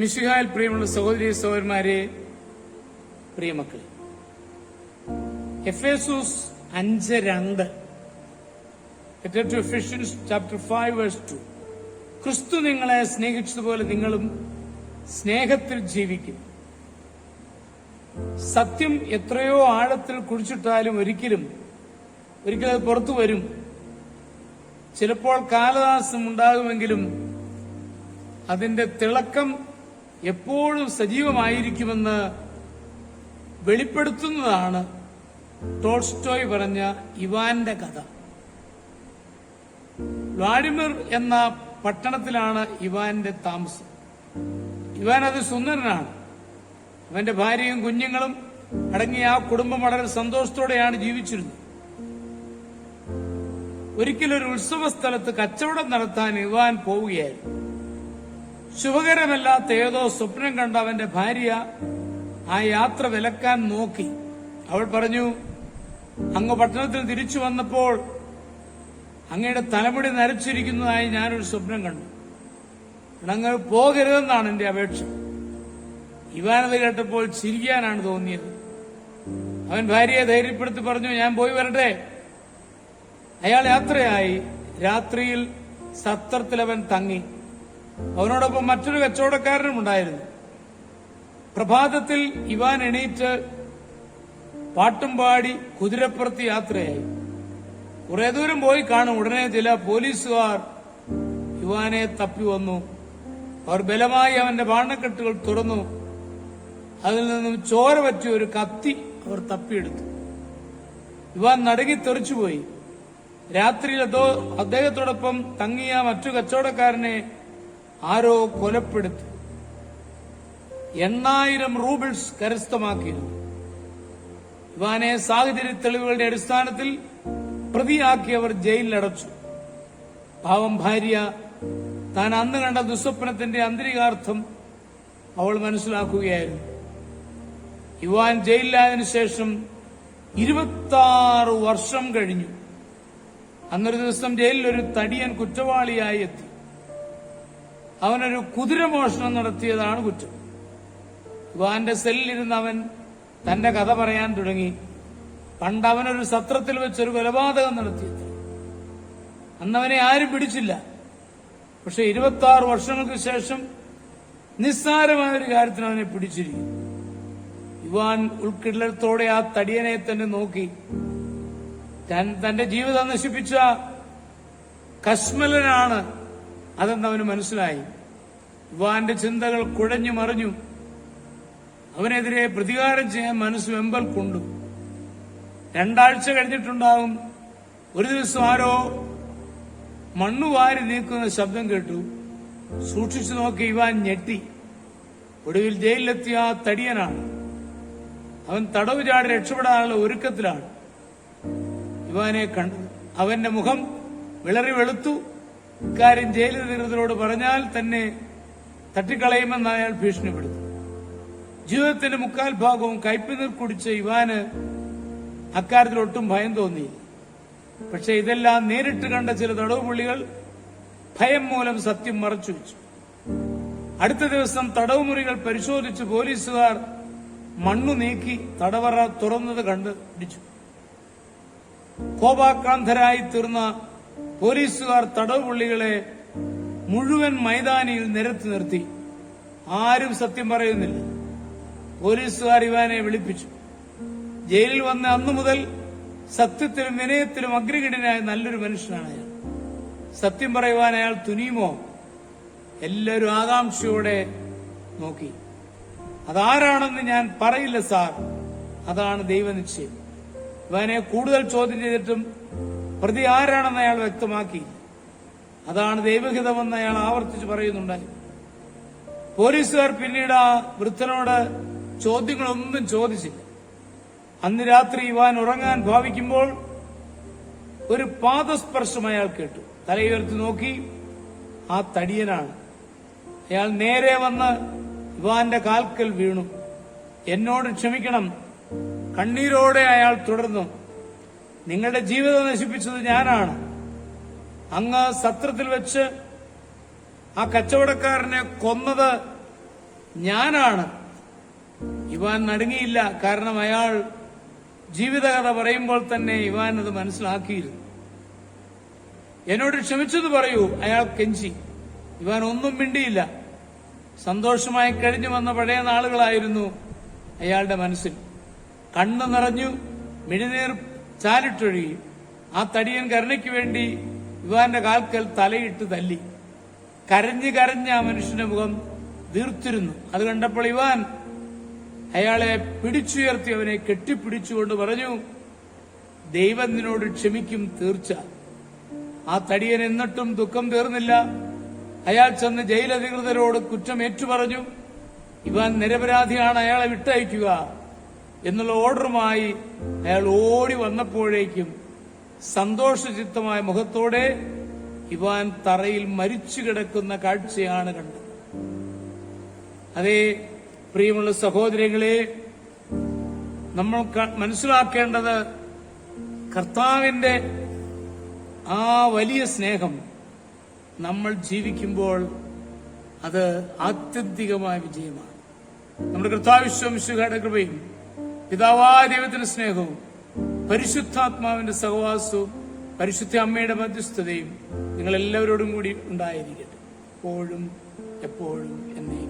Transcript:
മിശിഹായിൽ പ്രിയമുള്ള സഹോദരി സഹോദരന്മാരെ പ്രിയമക്കളെ എഫേസൂസ് അഞ്ച് രണ്ട്. ചാപ്റ്റർ ഫൈവ് വേഴ്സ് ടു ക്രിസ്തു നിങ്ങളെ സ്നേഹിച്ചതുപോലെ നിങ്ങളും സ്നേഹത്തിൽ ജീവിക്കും. സത്യം എത്രയോ ആഴത്തിൽ കുഴിച്ചിട്ടാലും ഒരിക്കലും ഒരിക്കലും അത് പുറത്തു വരും. ചിലപ്പോൾ കാലതാസം ഉണ്ടാകുമെങ്കിലും അതിന്റെ തിളക്കം എപ്പോഴും സജീവമായിരിക്കുമെന്ന് വെളിപ്പെടുത്തുന്നതാണ് ടോൾസ്റ്റോയ് പറഞ്ഞ ഇവാന്റെ കഥ. വ്ളാഡിമിർ എന്ന പട്ടണത്തിലാണ് ഇവാന്റെ താമസം. ഇവാൻ അത് സുന്ദരനാണ്. അവന്റെ ഭാര്യയും കുഞ്ഞുങ്ങളും അടങ്ങിയ ആ കുടുംബം വളരെ സന്തോഷത്തോടെയാണ് ജീവിച്ചിരുന്നത്. ഒരിക്കലൊരു ഉത്സവ സ്ഥലത്ത് കച്ചവടം നടത്താൻ ഇവാൻ പോവുകയായിരുന്നു. ശുഭകരമല്ലാത്ത ഏതോ സ്വപ്നം കണ്ട അവന്റെ ഭാര്യ ആ യാത്ര വിലക്കാൻ നോക്കി. അവൾ പറഞ്ഞു അങ്ങ് പട്ടണത്തിൽ തിരിച്ചു വന്നപ്പോൾ അങ്ങയുടെ തലമുടി നരച്ചിരിക്കുന്നതായി ഞാനൊരു സ്വപ്നം കണ്ടു. അങ്ങ് പോകരുതെന്നാണ് എന്റെ അപേക്ഷ. ഇവാനത് കേട്ടപ്പോൾ ചിരിക്കാനാണ് തോന്നിയത്. അവൻ ഭാര്യയെ ധൈര്യപ്പെടുത്തി പറഞ്ഞു ഞാൻ പോയി വരട്ടെ. അയാൾ യാത്രയായി. രാത്രിയിൽ സത്രത്തിൽ അവൻ തങ്ങി. അവനോടൊപ്പം മറ്റൊരു കച്ചവടക്കാരനും ഉണ്ടായിരുന്നു. പ്രഭാതത്തിൽ ഇവാൻ എണീറ്റ് പാട്ടും പാടി കുതിരപ്പുറത്ത് യാത്രയായി. കുറെ ദൂരം പോയി കാണും. ഉടനെ ചില പോലീസുകാർ ഇവാനെ തപ്പി വന്നു. അവർ ബലമായി അവന്റെ ബാണക്കെട്ടുകൾ തുറന്നു. അതിൽ നിന്നും ചോര പറ്റിയ ഒരു കത്തി അവർ തപ്പിയെടുത്തു. ഇവാൻ നടുങ്ങി തെറിച്ചുപോയി. രാത്രിയിൽ അദ്ദേഹത്തോടൊപ്പം തങ്ങിയ മറ്റു കച്ചവടക്കാരനെ ആരോ കൊലപ്പെടുത്തി എണ്ണായിരം റൂബിൾസ് കരസ്ഥമാക്കിയിരുന്നു. ഇവാനെ സാഹചര്യ തെളിവുകളുടെ അടിസ്ഥാനത്തിൽ പ്രതിയാക്കിയവർ ജയിലിലടച്ചു. പാവം ഭാര്യ താൻ അന്ന് കണ്ട ദുസ്വപ്നത്തിന്റെ അന്തരികാർത്ഥം അവൾ മനസ്സിലാക്കുകയായിരുന്നു. ഇവാൻ ജയിലിലായതിനു ശേഷം ഇരുപത്തി വർഷം കഴിഞ്ഞു. അന്നൊരു ദിവസം ജയിലിൽ ഒരു തടിയൻ കുറ്റവാളിയായി എത്തി. അവനൊരു കുതിരമോഷണം നടത്തിയതാണ് കുറ്റം. ഇവാന്റെ സെല്ലിലിരുന്ന് അവൻ തന്റെ കഥ പറയാൻ തുടങ്ങി. പണ്ട് അവനൊരു സത്രത്തിൽ വെച്ചൊരു കൊലപാതകം നടത്തിയത്. അന്നവനെ ആരും പിടിച്ചില്ല. പക്ഷെ ഇരുപത്തി ആറ് വർഷങ്ങൾക്ക് ശേഷം നിസ്സാരമായ ഒരു കാര്യത്തിന് അവനെ പിടിച്ചിരിക്കും യുവാൻ ഉൾക്കിടലത്തോടെ ആ തടിയനെ തന്നെ നോക്കി. തന്റെ ജീവിതം നശിപ്പിച്ച കശ്മലനാണ് അതെന്ന് അവന് മനസ്സിലായി? യുവാന്റെ ചിന്തകൾ കുഴഞ്ഞു മറിഞ്ഞു. അവനെതിരെ പ്രതികാരം ചെയ്യാൻ മനസ്സ് വെമ്പൽ കൊണ്ടു. രണ്ടാഴ്ച കഴിഞ്ഞിട്ടുണ്ടാവും. ഒരു ദിവസം ആരോ മണ്ണുവാരി നീക്കുന്ന ശബ്ദം കേട്ടു. സൂക്ഷിച്ചു നോക്കി ഇവാൻ ഞെട്ടി. ഒടുവിൽ ജയിലിലെത്തിയ ആ തടിയനാണ്. അവൻ തടവ് ചാടി രക്ഷപ്പെടാനുള്ള ഒരുക്കത്തിലാണ്. ഇവാനെ കണ്ടു. അവന്റെ മുഖം വിളറി വെളുത്തു. ഇക്കാര്യം ജയിലധികൃതരോട് പറഞ്ഞാൽ തന്നെ തട്ടിക്കളയുമെന്ന് അയാൾ ഭീഷണിപ്പെടുത്തി. ജീവിതത്തിന്റെ മുക്കാൽ ഭാഗവും കയ്പിനിർ കുടിച്ച ഇവാന് അക്കാര്യത്തിൽ ഒട്ടും ഭയം തോന്നി പക്ഷെ ഇതെല്ലാം നേരിട്ട് കണ്ട ചില തടവുപുള്ളികൾ ഭയം മൂലം സത്യം മറച്ചു വെച്ചു അടുത്ത ദിവസം തടവുമുറികൾ പരിശോധിച്ച് പോലീസുകാർ മണ്ണു നീക്കി തടവറ തുറന്നത് കണ്ട് പിടിച്ചു കോപാക്രാന്തരായി തീർന്ന പോലീസുകാർ തടവുപുള്ളികളെ മുഴുവൻ മൈതാനിയിൽ നിരത്തി നിർത്തി. ആരും സത്യം പറയുന്നില്ല. പോലീസുകാർ ഇവാനെ വിളിപ്പിച്ചു. ജയിലിൽ വന്ന അന്നു മുതൽ സത്യത്തിലും വിനയത്തിലും അഗ്രഗണ്യനായ നല്ലൊരു മനുഷ്യനാണ് അയാൾ. സത്യം പറയുവാൻ അയാൾ തുനിയുമോ? എല്ലാവരും ആകാംക്ഷയോടെ നോക്കി. അതാരാണെന്ന് ഞാൻ പറയില്ല സാർ. അതാണ് ദൈവനിശ്ചയം. ഇവനെ കൂടുതൽ ചോദ്യം ചെയ്തിട്ടും പ്രതി ആരാണെന്ന് അയാൾ വ്യക്തമാക്കി. അതാണ് ദൈവഹിതമെന്ന് അയാൾ ആവർത്തിച്ച് പറയുന്നുണ്ടായി പോലീസുകാർ പിന്നീട് ആ വൃദ്ധനോട് ചോദ്യങ്ങളൊന്നും ചോദിച്ചില്ല. അന്ന് രാത്രി ഇവാൻ ഉറങ്ങാൻ ഭാവിക്കുമ്പോൾ ഒരു പാദസ്പർശം അയാൾ കേട്ടു. തലയുയർത്തി നോക്കി ആ തടിയനാണ്. അയാൾ നേരെ വന്ന് യുവാന്റെ കാൽക്കൽ വീണു. എന്നോട് ക്ഷമിക്കണം കണ്ണീരോടെ അയാൾ തുടർന്നു. നിങ്ങളുടെ ജീവിതം നശിപ്പിച്ചത് ഞാനാണ്. അങ്ങ് സത്രത്തിൽ വെച്ച് ആ കച്ചവടക്കാരനെ കൊന്നത് ഞാനാണ്. ഇവാൻ നടുങ്ങിയില്ല കാരണം അയാൾ ജീവിതകഥ പറയുമ്പോൾ തന്നെ ഇവാൻ അത് മനസ്സിലാക്കിയിരുന്നു. എന്നോട് ക്ഷമിച്ചത് പറയൂ അയാൾ കെഞ്ചി. ഇവാൻ ഒന്നും മിണ്ടിയില്ല. സന്തോഷമായി കഴിഞ്ഞു വന്ന പഴയ നാളുകളായിരുന്നു അയാളുടെ മനസ്സിൽ. കണ്ണു നിറഞ്ഞു മിഴിനീർ ചാലിട്ടൊഴുകി ആ തടിയൻ കരുണയ്ക്ക് വേണ്ടി ഇവാന്റെ കാൽക്കൽ തലയിട്ട് തല്ലി. കരഞ്ഞു കരഞ്ഞ് ആ മനുഷ്യന്റെ മുഖം തീർത്തിരുന്നു അത് കണ്ടപ്പോൾ ഇവാൻ അയാളെ പിടിച്ചുയർത്തി അവനെ കെട്ടിപ്പിടിച്ചുകൊണ്ട് പറഞ്ഞു ദൈവം നിന്നോട് ക്ഷമിക്കും തീർച്ച. ആ തടിയൻ എന്നിട്ടും ദുഃഖം തീർന്നില്ല. അയാൾ ചെന്ന് ജയിലധികൃതരോട് കുറ്റം ഏറ്റുപറഞ്ഞു ഇവാൻ നിരപരാധിയാണ് അയാളെ വിട്ടയക്കുക. എന്നുള്ള ഓർഡറുമായി അയാൾ ഓടി വന്നപ്പോഴേക്കും സന്തോഷചിത്തമായ മുഖത്തോടെ ഇവാൻ തറയിൽ മരിച്ചു കിടക്കുന്ന കാഴ്ചയാണ് കണ്ടത്. അതേ പ്രിയമുള്ള സഹോദരങ്ങളെ നമ്മൾ മനസ്സിലാക്കേണ്ടത് കർത്താവിന്റെ ആ വലിയ സ്നേഹം നമ്മൾ ജീവിക്കുമ്പോൾ അത് ആത്യന്തികമായ വിജയമാണ്. നമ്മുടെ കർത്താവിശ്വംശുഖയുടെ കൃപയും പിതാവായ ദൈവത്തിന്റെ സ്നേഹവും പരിശുദ്ധാത്മാവിന്റെ സഹവാസവും പരിശുദ്ധ അമ്മയുടെ മധ്യസ്ഥതയും നിങ്ങളെല്ലാവരോടും കൂടി ഉണ്ടായിരിക്കട്ടെ. എപ്പോഴും എപ്പോഴും എന്നേക്കും.